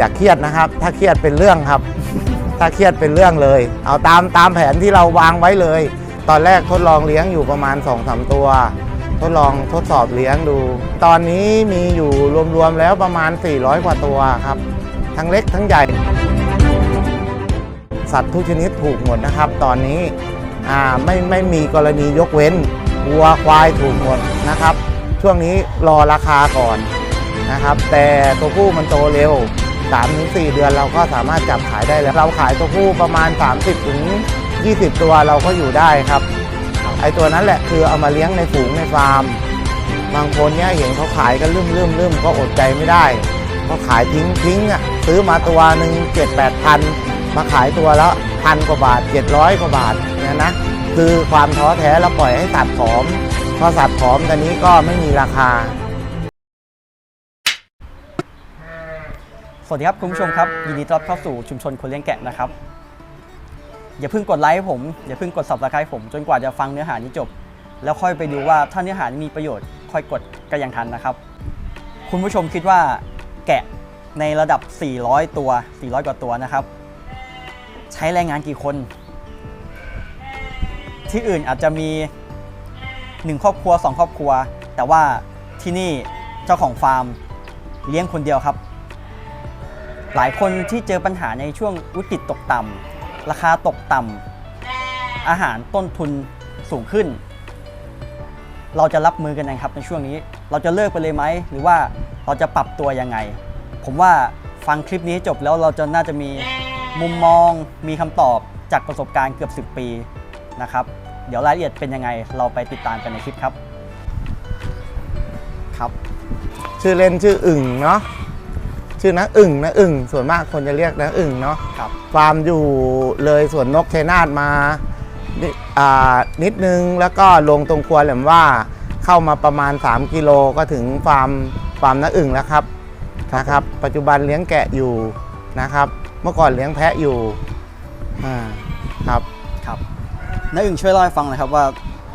อย่าเครียดนะครับ ถ้าเครียดเป็นเรื่องครับ ถ้าเครียดเป็นเรื่องเลย เอาตามตามแผนที่เราวางไว้เลย ตอนแรกทดลองเลี้ยงอยู่ประมาณ2อสตัว ทดลองทดสอบเลี้ยงดู ตอนนี้มีอยู่รวมๆแล้วประมาณ 400 กว่าตัวครับ ทั้งเล็กทั้งใหญ่ สัตว์ทุกชนิดถูกหมดนะครับ ตอนนี้ไม่ไม่มีกรณียกเว้นวัวควายถูกหมดนะครับ ช่วงนี้รอราคาก่อนนะครับ แต่ตัวผู้มันโตเร็ว 3-4 เดือนเราก็สามารถจับขายได้แล้ว เราขายตัวผู้ประมาณ 30-20ตัวเราก็อยู่ได้ครับไอตัวนั้นแหละคือเอามาเลี้ยงในฝูงในฟาร์ม บางคนเนี่ยเห็นเขาขายกันลืมลืมลืมก็อดใจไม่ได้เขาขายทิ้งทิ้งอะซื้อมาตัวหนึ่งเจ็ดแปดพันมาขายตัวละพันกว่าบาท700กว่าบาทเนี่ยนะคือความท้อแท้เราปล่อยให้สัตว์ผอมพอสัตว์ผอมตอนนี้ก็ไม่มีราคา สวัสดีครับคุณผู้ชมครับ ยินดีต้อนรับเข้าสู่ชุมชนคนเลี้ยงแกะนะครับ อย่าเพิ่งกดไลค์ผม อย่าเพิ่งกด subscribe ผม จนกว่าจะฟังเนื้อหานี้จบ แล้วค่อยไปดูว่าถ้าเนื้อหานี้มีประโยชน์ ค่อยกดก็ยังทันนะครับ คุณผู้ชมคิดว่าแกะในระดับ 400 ตัว 400 กว่าตัวนะครับ ใช้แรงงานกี่คน ที่อื่นอาจจะมี 1 ครอบครัว 2 ครอบครัว แต่ว่าที่นี่เจ้าของฟาร์มเลี้ยงคนเดียวครับ หลายคนที่เจอปัญหาในช่วงวิกฤตตกต่ำราคาตกต่ำอาหารต้นทุนสูงขึ้น เราจะรับมือกันยังไงครับในช่วงนี้ เราจะเลิกไปเลยไหม หรือว่าเราจะปรับตัวยังไง ผมว่าฟังคลิปนี้ให้จบแล้วเราจะน่าจะมีมุมมองมีคำตอบจากประสบการณ์เกือบ 10 ปีนะครับ เดี๋ยวรายละเอียดเป็นยังไงเราไปติดตามกันในคลิปครับ ครับ ชื่อเล่นชื่ออึ่งเนาะ ชื่อนะอึ่งนะอึ่งส่วนมากคนจะเรียกนะอึ่งเนาะครับฟาร์มอยู่เลยสวนนกชัยนาทมานิอ่านิดนึงแล้วก็ลงตรงครัวแหลมว่าเข้ามาประมาณ 3 กิโลก็ถึงฟาร์มฟาร์มน้าอึ่งแล้วครับนะครับ ปัจจุบันเลี้ยงแกะอยู่นะครับ เมื่อก่อนเลี้ยงแพะอยู่อ่าครับครับน้าอึ่งช่วยเล่าให้ฟังหน่อยครับว่า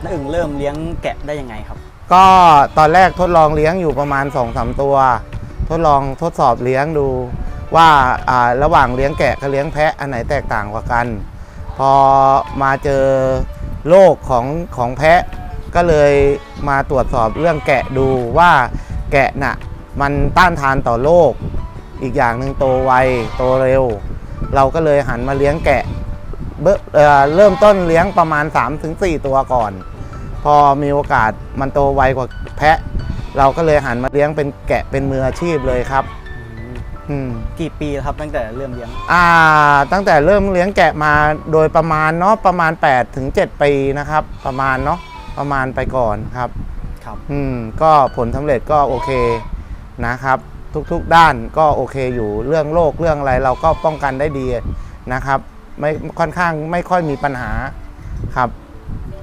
น้าอึ่งเริ่มเลี้ยงแกะได้ยังไงครับ ก็ตอนแรกทดลองเลี้ยงอยู่ประมาณ2อสตัว ทดลองทดสอบเลี้ยงดู ว่าระหว่างเลี้ยงแกะกับเลี้ยงแพะอันไหนแตกต่างกว่ากัน พอมาเจอโรคของของแพะ ก็เลยมาตรวจสอบเรื่องแกะดูว่าแกะน่ะมันต้านทานต่อโรคอีกอย่างหนึ่งโตไวโตเร็ว เราก็เลยหันมาเลี้ยงแกะเเอ่อเริ่มต้นเลี้ยงประมาณ 3-4 ตัวก่อน พอมีโอกาสมันโตไวกว่าแพะ เราก็เลยหันมาเลี้ยงเป็นแกะเป็นมืออาชีพเลยครับอืม กี่ปีแล้วครับตั้งแต่เริ่มเลี้ยงอ่าตั้งแต่เริ่มเลี้ยงแกะมาโดยประมาณเนาะประมาณ8ถึง7ปีนะครับ ประมาณเนาะประมาณไปก่อนครับ ครับอืมก็ผลสำเร็จก็โอเคนะครับ ทุกๆด้านก็โอเคอยู่เรื่องโรคเรื่องอะไรเราก็ป้องกันได้ดีนะครับ ไม่ค่อนข้างไม่ค่อยมีปัญหาครับ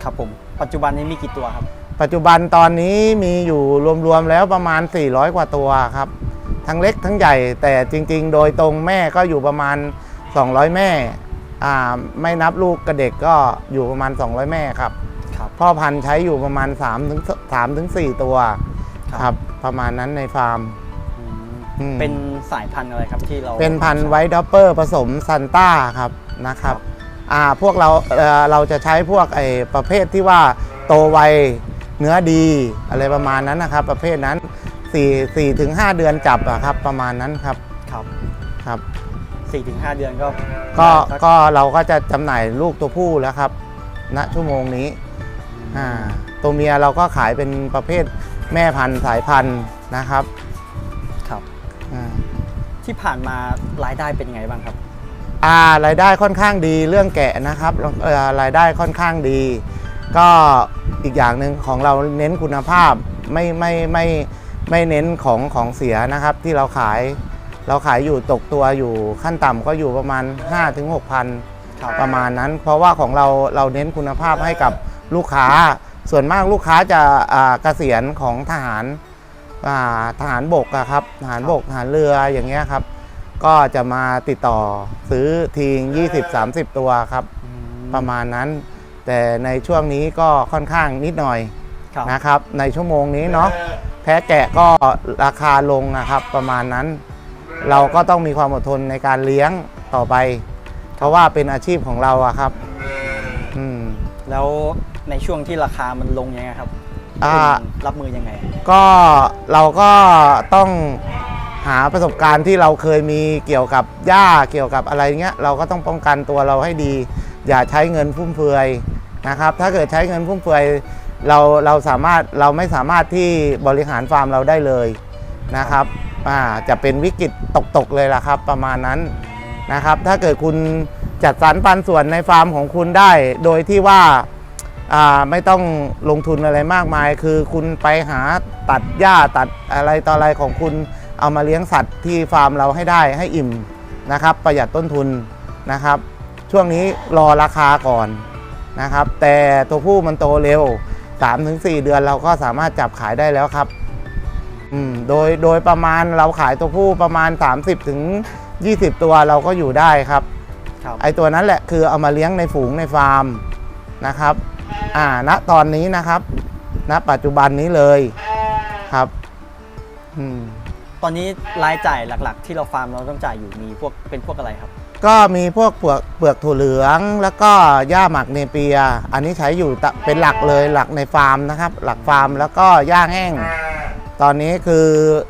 ครับผม ปัจจุบันนี้มีกี่ตัวครับ ปัจจุบันตอนนี้มีอยู่รวมๆแล้วประมาณ 400 กว่าตัวครับ ทั้งเล็กทั้งใหญ่แต่จริง ๆ โดยตรงแม่ก็อยู่ประมาณ 200 แม่อ่าไม่นับลูกกับเด็กก็อยู่ประมาณ 200 แม่ครับครับพ่อพันธุ์ใช้อยู่ประมาณ3ถึง3ถึง4ตัวครับครับประมาณนั้นในฟาร์มอืมอืมเป็นสายพันธุ์อะไรครับที่เรา เป็นพันธุ์ไวท์ดอปเปอร์ผสมซันต้าครับนะครับอ่าพวกเราเอ่อเราจะใช้พวกไอ้ประเภทที่ว่าโตไว เนื้อดีอะไรประมาณนั้นนะครับ ประเภทนั้น4 4ถึง5เดือนจับอะครับประมาณนั้นครับครับครับ สี่ถึงห้าเดือนก็ก็ได้สัก็เราก็จะจำหน่ายลูกตัวผู้แล้วครับ ณชั่วโมงนี้อ่าตัวเมียเราก็ขายเป็นประเภทแม่พันธุ์สายพันธุ์นะครับครับ อ่า ที่ผ่านมารายได้เป็นยังไงบ้างครับ อ่ารายได้ค่อนข้างดีเรื่องแกะนะครับเอ่อรายได้ค่อนข้างดี ก็อีกอย่างหนึ่งของเราเน้นคุณภาพไม่ไม่ไม่ไม่เน้นของของเสียนะครับที่เราขาย เราขายอยู่ตกตัวอยู่ขั้นต่ำก็อยู่ประมาณ 5-6ถึง6,000ครับประมาณนั้น เพราะว่าของเราเราเน้นคุณภาพให้กับลูกค้า ส่วนมากลูกค้าจะอ่าเกษียณของทหารอ่าทหารบกอะครับทหารบกทหารเรืออย่างเงี้ยครับ ก็จะมาติดต่อซื้อทีง20-30 ตัวครับอืมประมาณนั้น แต่ในช่วงนี้ก็ค่อนข้างนิดหน่อยครับ นะครับ ในชั่วโมงนี้เนาะแพ้แกะก็ราคาลงนะครับประมาณนั้น เราก็ต้องมีความอดทนในการเลี้ยงต่อไป เพราะว่าเป็นอาชีพของเราอะครับ อืม แล้วในช่วงที่ราคามันลงยังไงครับอ่าคุณรับมือยังไง ก็เราก็ต้องหาประสบการณ์ที่เราเคยมีเกี่ยวกับหญ้าเกี่ยวกับอะไรเงี้ย เราก็ต้องป้องกันตัวเราให้ดี อย่าใช้เงินฟุ่มเฟือย นะครับ ถ้าเกิดใช้เงินฟุ่มเฟือยเราเราสามารถเราไม่สามารถที่บริหารฟาร์มเราได้เลยนะครับอ่าจะเป็นวิกฤตตกๆเลยล่ะครับ ประมาณนั้นนะครับ ถ้าเกิดคุณจัดสรรปันส่วนในฟาร์มของคุณได้ โดยที่ว่าอ่าไม่ต้องลงทุนอะไรมากมาย คือคุณไปหาตัดหญ้าตัดอะไรต่ออะไรของคุณเอามาเลี้ยงสัตว์ที่ฟาร์มเราให้ได้ให้อิ่มนะครับ ประหยัดต้นทุนนะครับ ช่วงนี้รอราคาก่อน นะครับ แต่ตัวผู้มันโตเร็ว 3-4 เดือนเราก็สามารถจับขายได้แล้วครับอืมโดยโดยประมาณเราขายตัวผู้ประมาณ 30-20ถึง20 ตัวเราก็อยู่ได้ครับครับไอตัวนั้นแหละคือเอามาเลี้ยงในฝูงในฟาร์มนะครับอ่าณตอนนี้นะครับ ณ ปัจจุบันนี้เลยครับอืมตอนนี้รายจ่ายหลัก ๆ ที่เราฟาร์มเราต้องจ่ายอยู่มีพวกเป็นพวกอะไรครับ ก็มีพวกเปลือกเปลือกถั่วเหลือง แล้วก็หญ้าหมักเนเปีย อันนี้ใช้อยู่ตะเป็นหลักเลยหลักในฟาร์มนะครับ หลักฟาร์มแล้วก็หญ้าแห้ง ตอนนี้คือ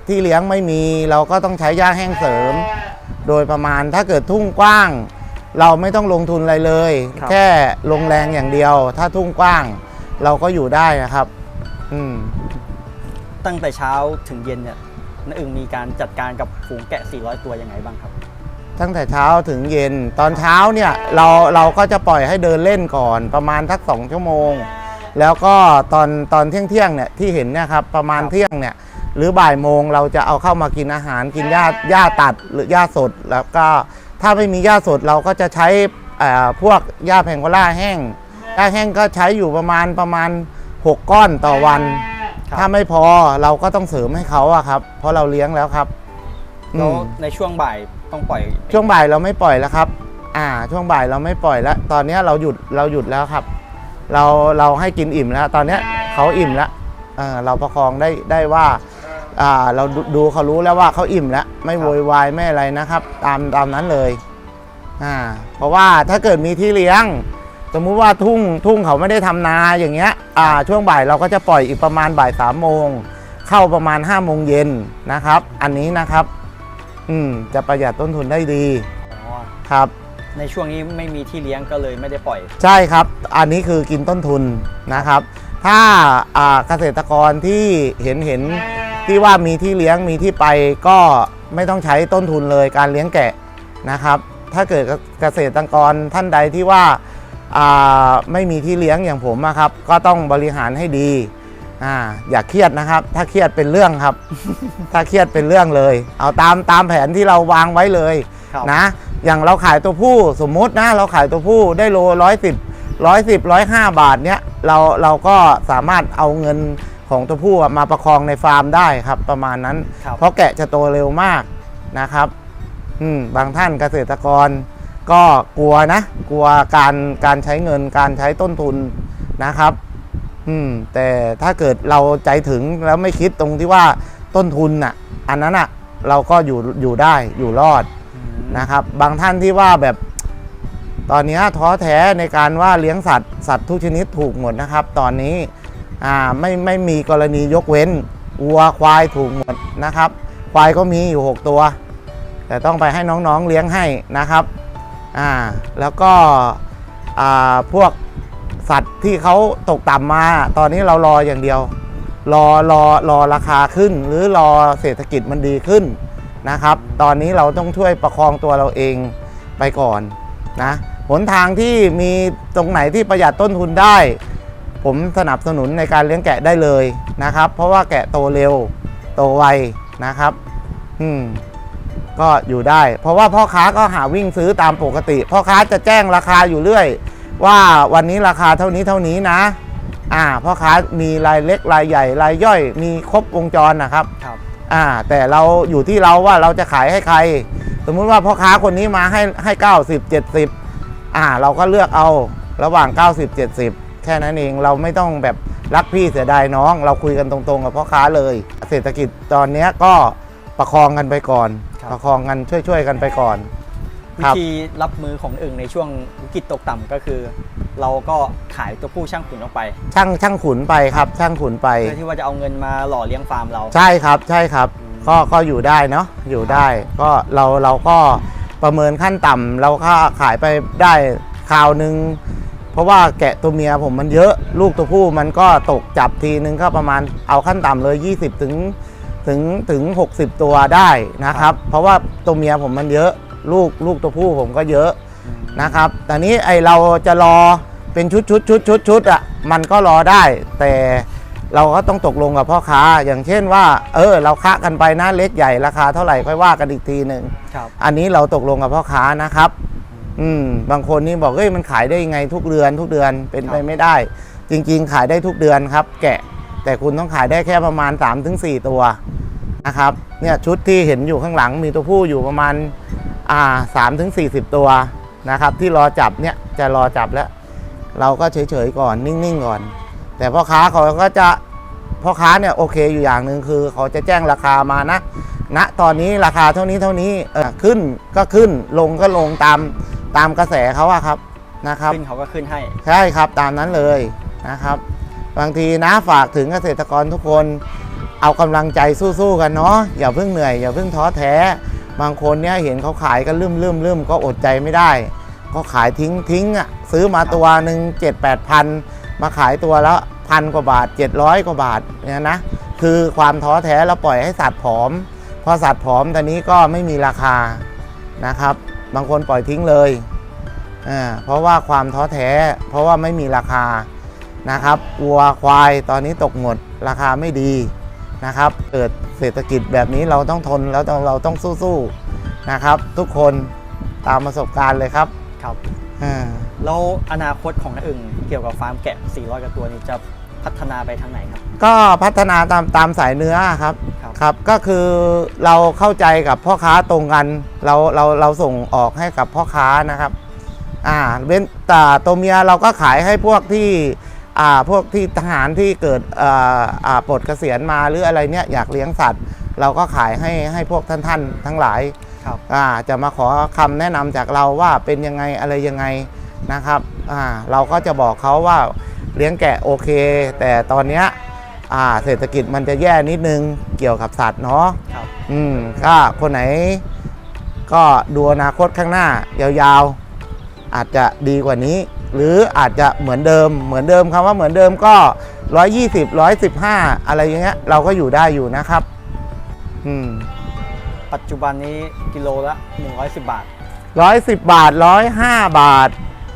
ที่เลี้ยงไม่มีเราก็ต้องใช้หญ้าแห้งเสริม โดยประมาณถ้าเกิดทุ่งกว้าง เราไม่ต้องลงทุนอะไรเลย ครับ แค่ลงแรงอย่างเดียว ถ้าทุ่งกว้าง เราก็อยู่ได้นะครับ อืม ตั้งแต่เช้าถึงเย็นเนี่ยน้าอึ่งมีการจัดการกับฝูงแกะ 400 ตัวยังไงบ้างครับ ตั้งแต่เช้าถึงเย็น ตอนเช้าเนี่ยเราเราก็จะปล่อยให้เดินเล่นก่อนประมาณทักสองชั่วโมง แล้วก็ตอนตอนเที่ยงเที่ยงๆเนี่ยที่เห็นเนี่ยครับประมาณครับเที่ยงเนี่ยหรือบ่ายโมงเราจะเอาเข้ามากินอาหารกินหญ้าหญ้าตัดหรือหญ้าสด แล้วก็ถ้าไม่มีหญ้าสดเราก็จะใช้เอ่อพวกหญ้าแพงโกล่าแห้งหญ้าแห้งก็ใช้อยู่ประมาณประมาณ 6 ก้อนต่อวันครับถ้าไม่พอเราก็ต้องเสริมให้เขาอะครับ เพราะเราเลี้ยงแล้วครับอืแล้วมในช่วงบ่าย ต้องปล่อยช่วงบ่ายเราไม่ปล่อยแล้วครับ อ่า ช่วงบ่ายเราไม่ปล่อยแล้ว ตอนนี้เราหยุดเราหยุดแล้วครับ เราเราให้กินอิ่มแล้ว ตอนนี้เขาอิ่มแล้วเออเราประคองได้ได้ว่าอ่าเราดูดูเขารู้แล้วว่าเขาอิ่มแล้ว ไม่โวยวายไม่อะไรนะครับ ตามตามนั้นเลยอ่าเพราะว่าถ้าเกิดมีที่เลี้ยง สมมุติว่าทุ่งทุ่งเขาไม่ได้ทำนาอย่างเงี้ยอ่าช่วงบ่ายเราก็จะปล่อยอีกประมาณบ่ายสามโมงเข้าประมาณ5้าโมงเย็นนะครับ อันนี้นะครับ อืมจะประหยัดต้นทุนได้ดีอ๋อครับ ในช่วงนี้ไม่มีที่เลี้ยงก็เลยไม่ได้ปล่อย ใช่ครับ อันนี้คือกินต้นทุนนะครับ ถ้าอ่าเกษตรกรที่เห็นเห็นที่ว่ามีที่เลี้ยงมีที่ไปก็ไม่ต้องใช้ต้นทุนเลยการเลี้ยงแกะนะครับ ถ้าเกิดเกษตรกรท่านใดที่ว่าอ่าไม่มีที่เลี้ยงอย่างผมอะครับ ก็ต้องบริหารให้ดี อ่าอย่าเครียดนะครับ ถ้าเครียดเป็นเรื่องครับ ถ้าเครียดเป็นเรื่องเลย เอาตามตามแผนที่เราวางไว้เลยครับนะ อย่างเราขายตัวผู้สมมุตินะ เราขายตัวผู้ได้โลร้อยสิบร้อยสิบร้อยห้าบาทเนี้ยเราเราก็สามารถเอาเงินของตัวผู้อะมาประคองในฟาร์มได้ครับ ประมาณนั้น ครับ เพราะแกะจะโตเร็วมากนะครับ อืมบางท่านเกษตรกร ก็กลัวนะ กลัวการการใช้เงินการใช้ต้นทุนนะครับ อืมแต่ถ้าเกิดเราใจถึงแล้วไม่คิดตรงที่ว่าต้นทุนน่ะ อันนั้นอะเราก็อยู่อยู่ได้อยู่รอดอืมนะครับ บางท่านที่ว่าแบบตอนนี้ท้อแท้ในการว่าเลี้ยงสัตว์สัตว์ทุกชนิดถูกหมดนะครับ ตอนนี้อ่าไม่ไม่มีกรณียกเว้นวัวควายถูกหมดนะครับ ควายก็มีอยู่ 6 ตัว แต่ต้องไปให้น้องๆเลี้ยงให้นะครับอ่าแล้วก็อ่าพวก สัตว์ที่เขาตกต่ำมา ตอนนี้เรารออย่างเดียว รอรอรอราคาขึ้น หรือรอเศรษฐกิจมันดีขึ้นนะครับ ตอนนี้เราต้องช่วยประคองตัวเราเองไปก่อนนะหนทางที่มีตรงไหนที่ประหยัดต้นทุนได้ ผมสนับสนุนในการเลี้ยงแกะได้เลยนะครับ เพราะว่าแกะโตเร็วโตไวนะครับ อืมก็อยู่ได้ เพราะว่าพ่อค้าก็หาวิ่งซื้อตามปกติ พ่อค้าจะแจ้งราคาอยู่เรื่อย ว่าวันนี้ราคาเท่านี้เท่านี้นะ อ่าพ่อค้ามีรายเล็กรายใหญ่รายย่อยมีครบวงจรนะครับครับ อ่า แต่เราอยู่ที่เราว่าเราจะขายให้ใคร สมมุติว่าพ่อค้าคนนี้มาให้ให้90 70อ่า เราก็เลือกเอาระหว่าง 90 70 แค่นั้นเองเราไม่ต้องแบบรักพี่เสียดายน้อง เราคุยกันตรงๆกับพ่อค้าเลย เศรษฐกิจตอนเนี้ยก็ประคองกันไปก่อนครับประคองกันช่วยๆกันไปก่อน วิครับธีรับมือของอึ่งในช่วงวิกฤตตกต่ำก็คือ เราก็ขายตัวผู้ช่างขุนออกไป ช่างช่างขุนไปครับ ช่างขุนไปเพื่อที่ว่าจะเอาเงินมาหล่อเลี้ยงฟาร์มเรา ใช่ครับใช่ครับอืมก็ก็อยู่ได้เนาะอยู่ได้ ก็เราเราก็ประเมินขั้นต่ำเราก็ขายไปได้คราวหนึ่งเพราะว่าแกะตัวเมียผมมันเยอะลูกตัวผู้มันก็ตกจับทีนึงก็ประมาณเอาขั้นต่ำเลย 20 ถึงถึงถึง 60 ตัวได้นะครับ เพราะว่าตัวเมียผมมันเยอะ ลูกลูกตัวผู้ผมก็เยอะนะครับแต่นี้ไอเราจะรอเป็นชุดชุดชุดชุดชุดอะมันก็รอได้ แต่เราก็ต้องตกลงกับพ่อค้า อย่างเช่นว่า เออ เราค้ากันไปนะเล็กใหญ่ราคาเท่าไหร่ค่อยว่ากันอีกทีหนึ่งครับอันนี้เราตกลงกับพ่อค้านะครับ อืมบางคนนี่บอกเฮ้ยมันขายได้ยังไงทุกเดือนทุกเดือนเป็นไปครับไม่ได้ จริง ๆ ขายได้ทุกเดือนครับ แกะ แต่คุณต้องขายได้แค่ประมาณ 3-4 ตัว นะครับเนี่ยชุดที่เห็นอยู่ข้างหลังมีตัวผู้อยู่ประมาณอ่าสามถึงสี่สิบตัวนะครับ ที่รอจับเนี่ยจะรอจับแล้ว เราก็เฉยๆก่อนนิ่งๆก่อน แต่พ่อค้าเขาก็จะพ่อค้าเนี่ยโอเคอยู่อย่างหนึ่งคือ เขาจะแจ้งราคามานะณตอนนี้ราคาเท่านี้เท่านี้เออขึ้นก็ขึ้นลงก็ลงตามตามกระแสเขาอะครับนะครับขึ้นเขาก็ขึ้นให้ใช่ครับตามนั้นเลยนะครับ บางทีนะฝากถึงเกษตรกรทุกคน เอากำลังใจสู้ๆกันเนาะอย่าเพิ่งเหนื่อยอย่าเพิ่งท้อแท้ บางคนเนี่ยเห็นเขาขายกันลืมลืมลืมก็อดใจไม่ได้ ก็ขายทิ้งทิ้งอะซื้อมาตัวหนึ่งเจ็ดแปดพันมาขายตัวละพันกว่าบาท 700 กว่าบาทเนี่ยนะคือความท้อแท้เราปล่อยให้สัตว์ผอม พอสัตว์ผอมตอนนี้ก็ไม่มีราคานะครับ บางคนปล่อยทิ้งเลยอ่าเพราะว่าความท้อแท้ เพราะว่าไม่มีราคานะครับวัวควายตอนนี้ตกหมดราคาไม่ดี นะครับ เกิดเศรษฐกิจแบบนี้เราต้องทนแล้วต้องเราต้องสู้ๆนะครับ ทุกคนตามประสบการณ์เลยครับครับอ่าแล้วอนาคตของน้าอึ่งเกี่ยวกับฟาร์มแกะ 400กว่าตัวนี้จะพัฒนาไปทางไหนครับ ก็พัฒนาตามตามสายเนื้อครับครับครับ ก็คือเราเข้าใจกับพ่อค้าตรงกันเราเราเราส่งออกให้กับพ่อค้านะครับ อ่าเว้นแต่ตัวเมียเราก็ขายให้พวกที่อ่า พวกที่ทหารที่เกิดอ่าอ่าปลดเกษียณมาหรืออะไรเนี้ยอยากเลี้ยงสัตว์ เราก็ขายให้ให้พวกท่านท่านๆทั้งหลายครับอ่าจะมาขอคำแนะนำจากเราว่าเป็นยังไงอะไรยังไงนะครับอ่าเราก็จะบอกเขาว่าเลี้ยงแกะโอเค แต่ตอนเนี้ยอ่าเศรษฐกิจมันจะแย่นิดนึงเกี่ยวกับสัตว์เนาะครับอืมก็คนไหนก็ดูอนาคตข้างหน้า ยาวๆ อาจจะดีกว่านี้ หรืออาจจะเหมือนเดิม เหมือนเดิมคำว่าเหมือนเดิมก็ 120 115 อะไรอย่างเงี้ยเราก็อยู่ได้อยู่นะครับ อืมปัจจุบันนี้กิโลละ 110 บาทร้อยสิบบาทร้อยห้าบาท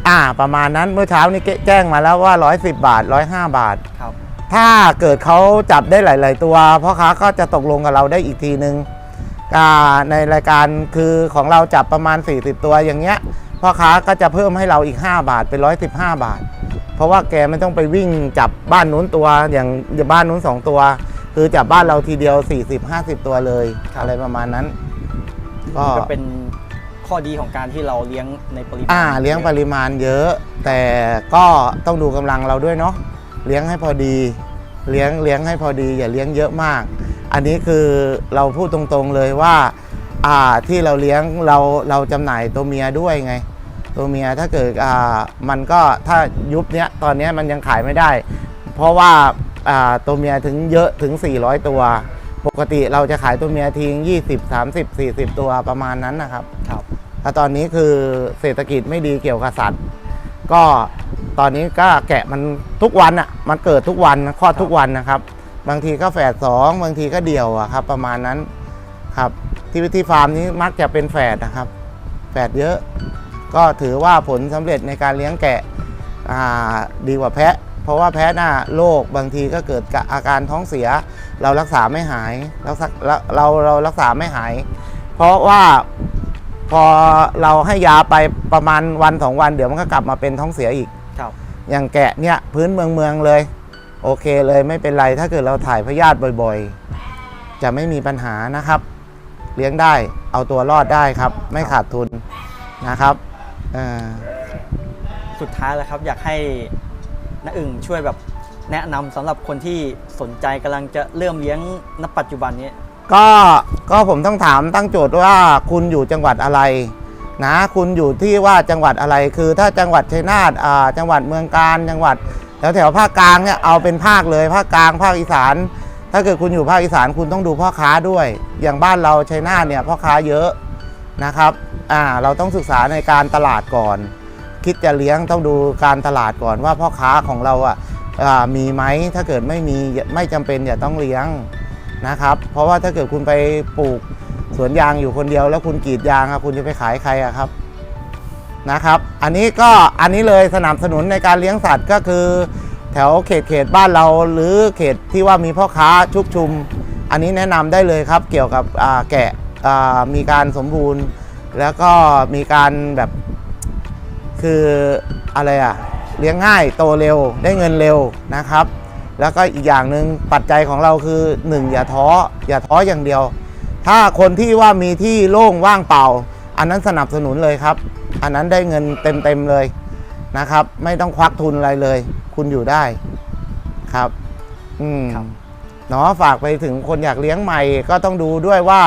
อ่า ประมาณนั้นเมื่อเช้านี้แจ้งมาแล้วว่าร้อยสิบบาทร้อยห้าบาทครับถ้าเกิดเขาจับได้หลาย ๆ ตัวพ่อค้าก็จะตกลงกับเราได้อีกทีนึงอ่าในรายการคือของเราจับประมาณ 40 ตัวอย่างเงี้ย พ่อค้าก็จะเพิ่มให้เราอีก 5 บาทเป็น 115 บาท เพราะว่าแกไม่ต้องไปวิ่งจับบ้านนู้นตัวอย่างอย่างบ้านนู้น 2 ตัว คือจับบ้านเราทีเดียว 40-50 ตัวเลยครับอะไรประมาณนั้น ก็ก็เป็นข้อดีของการที่เราเลี้ยงในปริมาณอ่าเลี้ยงปริมาณเยอะ แต่ก็ต้องดูกำลังเราด้วยเนาะเลี้ยงให้พอดีเลี้ยงเลี้ยงให้พอดี อย่าเลี้ยงเยอะมาก อันนี้คือเราพูดตรงๆเลยว่า อ่าที่เราเลี้ยงเราเราจำหน่ายตัวเมียด้วยไง ตัวเมียถ้าเกิดอ่ามันก็ถ้ายุบเนี้ยตอนเนี้ยมันยังขายไม่ได้ เพราะว่าอ่าตัวเมียถึงเยอะถึง 400 ตัว ปกติเราจะขายตัวเมียทิ้ง20 30 40 ตัวประมาณนั้นนะครับครับถ้าตอนนี้คือเศรษฐกิจไม่ดีเกี่ยวกับสัตว์ ก็ตอนนี้ก็แกะมันทุกวันอะ่ะมันเกิดทุกวันคลอดทุกวันนะครับ บางทีก็แฝดสองบางทีก็เดี่ยวอะครับ ประมาณนั้นครับ ที่ที่ฟาร์มนี้มักจะเป็นแฝดนะครับ แฝดเยอะ ก็ถือว่าผลสำเร็จในการเลี้ยงแกะอ่าดีกว่าแพะ เพราะว่าแพะหน้าโรคบางทีก็เกิดกับอาการท้องเสีย เรารักษาไม่หายเราสักเราเราเรารักษาไม่หาย เพราะว่าพอเราให้ยาไปประมาณวันสองวัน เดี๋ยวมันก็กลับมาเป็นท้องเสียอีกครับอย่างแกะเนี่ยพื้นเมืองเมืองเลย โอเคเลยไม่เป็นไรถ้าเกิดเราถ่ายพยาธิบ่อยๆ จะไม่มีปัญหานะครับ เลี้ยงได้ เอาตัวรอดได้ครับ ไม่ขาดทุนนะครับเอ่อสุดท้ายแล้วครับ อยากให้น้าอึ่งช่วยแบบแนะนำสำหรับคนที่สนใจกำลังจะเริ่มเลี้ยงณปัจจุบันนี้ ก็ก็ผมต้องถามตั้งโจทย์ว่าคุณอยู่จังหวัดอะไรนะคุณอยู่ที่ว่าจังหวัดอะไรคือถ้าจังหวัดชัยนาทอ่าจังหวัดเมืองการจังหวัดแถวแถวๆภาคกลางเนี่ยเอาเป็นภาคเลยภาคกลางภาคอีสาน ถ้าเกิดคุณอยู่ภาคอีสานคุณต้องดูพ่อค้าด้วย อย่างบ้านเราชัยนาทเนี่ยพ่อค้าเยอะนะครับอ่าเราต้องศึกษาในการตลาดก่อน คิดจะเลี้ยงต้องดูการตลาดก่อนว่าพ่อค้าของเราอะอ่ามีไหมถ้าเกิดไม่มีไม่จำเป็นอย่าต้องเลี้ยงนะครับเพราะว่าถ้าเกิดคุณไปปลูกสวนยางอยู่คนเดียว แล้วคุณกรีดยางอะคุณจะไปขายใครอะครับนะครับ อันนี้ก็อันนี้เลยสนับสนุนในการเลี้ยงสัตว์ก็คือ แถวเขตเขตบ้านเราหรือเขตที่ว่ามีพ่อค้าชุกชุม อันนี้แนะนำได้เลยครับเกี่ยวกับแกะมีการสมบูรณ์ แล้วก็มีการแบบคืออะไรอะเลี้ยงง่ายโตเร็วได้เงินเร็วนะครับ แล้วก็อีกอย่างหนึ่งปัจจัยของเราคือ 1 อย่าท้ออย่าท้ออย่างเดียว ถ้าคนที่ว่ามีที่โล่งว่างเปล่า อันนั้นสนับสนุนเลยครับ อันนั้นได้เงินเต็มๆเลย นะครับ ไม่ต้องควักทุนอะไรเลย คุณอยู่ได้ครับ อืมครับ เนาะฝากไปถึงคนอยากเลี้ยงใหม่ ก็ต้องดูด้วยว่า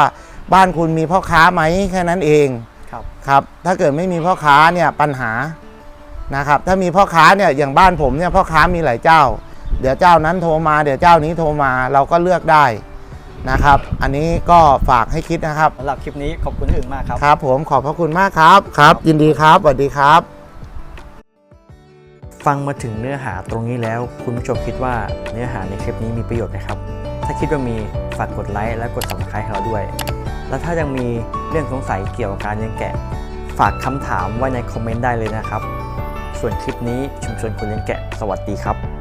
บ้านคุณมีพ่อค้าไหมแค่นั้นเองครับ ครับ ถ้าเกิดไม่มีพ่อค้าเนี่ยปัญหานะครับ ถ้ามีพ่อค้าเนี่ยอย่างบ้านผมเนี่ยพ่อค้ามีหลายเจ้า เดี๋ยวเจ้านั้นโทรมาเดี๋ยวเจ้านี้โทรมาเราก็เลือกได้นะครับ อันนี้ก็ฝากให้คิดนะครับ สำหรับคลิปนี้ขอบคุณอื่นมากครับ ครับผมขอบพระคุณมากครับครับ ยินดีครับสวัสดีครับ ฟังมาถึงเนื้อหาตรงนี้แล้ว คุณผู้ชมคิดว่าเนื้อหาในคลิปนี้มีประโยชน์ไหมครับ ถ้าคิดว่ามีฝากกดไลค์และกด subscribe ให้เราด้วย และถ้ายังมีเรื่องสงสัยเกี่ยวกับการเลี้ยงแกะ ฝากคำถามไว้ในคอมเมนต์ได้เลยนะครับ ส่วนคลิปนี้ชุมชนคนเลี้ยงแกะ สวัสดีครับ